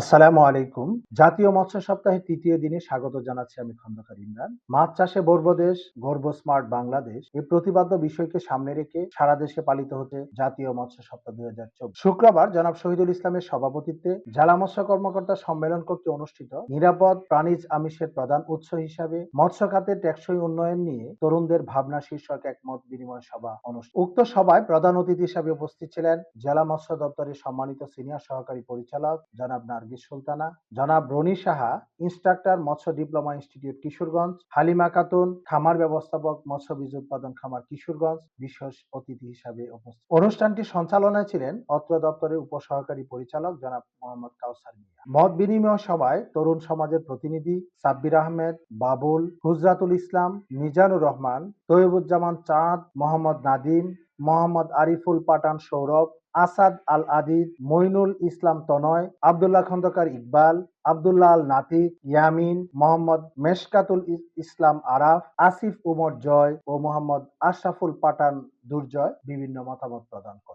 আসসালামু আলাইকুম। জাতীয় মৎস্য সপ্তাহের তৃতীয় দিনে স্বাগত জানাচ্ছি আমি খন্দকার ইমরান। মাছ চাষে গর্বদেশ গর্ব স্মার্ট বাংলাদেশ। এই প্রতিপাদ্য বিষয়কে সামনে রেখে সারা দেশে পালিত হচ্ছে জাতীয় মৎস্য সপ্তাহ দুই হাজার চব্বিশ। শুক্রবার জনাব শহীদুল ইসলামের সভাপতিত্বে জেলা মৎস্য কর্মকর্তা সম্মেলন কক্ষে অনুষ্ঠিত নিরাপদ প্রাণীজ আমিষের প্রধান উৎস হিসাবে মৎস্য খাতের টেকসই উন্নয়ন নিয়ে তরুণদের ভাবনা শীর্ষক এক মত বিনিময় সভা অনুষ্ঠিত। উক্ত সভায় প্রধান অতিথি হিসাবে উপস্থিত ছিলেন জেলা মৎস্য দপ্তরের সম্মানিত সিনিয়র সহকারী পরিচালক জনাব নার্গিস সুলতানা, জনাব রনি সাহা, ইনস্ট্রাক্টর মৎস্য ডিপ্লোমা ইনস্টিটিউট কিশোরগঞ্জ, হালিমা খাতুন, খামার ব্যবস্থাপক মৎস্য বীজ উৎপাদন খামার কিশোরগঞ্জ, বিশেষ অতিথি হিসাবে উপস্থিত। অনুষ্ঠানটি সঞ্চালনায় ছিলেন অত্র দপ্তরের উপসহকারী পরিচালক জনাব মোহাম্মদ কাউসার মিয়া। মত বিনিময় সভায় তরুণ সমাজের প্রতিনিধি সাব্বির আহমেদ, বাবুল হুজরাতুল ইসলাম, মিজানুর রহমান তৈবুজ্জামান চাঁদ, মোহাম্মদ নাদিম মোহাম্মদ আরিফুল পাঠান সৌরভ, আসাদ আল আদিদ মইনুল ইসলাম তনয়, আবদুল্লাহ খন্দকার ইকবাল, আবদুল্লাহ আল নাতিক ইয়ামিন, মোহাম্মদ মেশকাতুল ইস- ইসলাম আরাফ, আসিফ উমর জয় ও মোহাম্মদ আশরাফুল পাঠান দুর্জয় বিভিন্ন মতামত প্রদান করেন।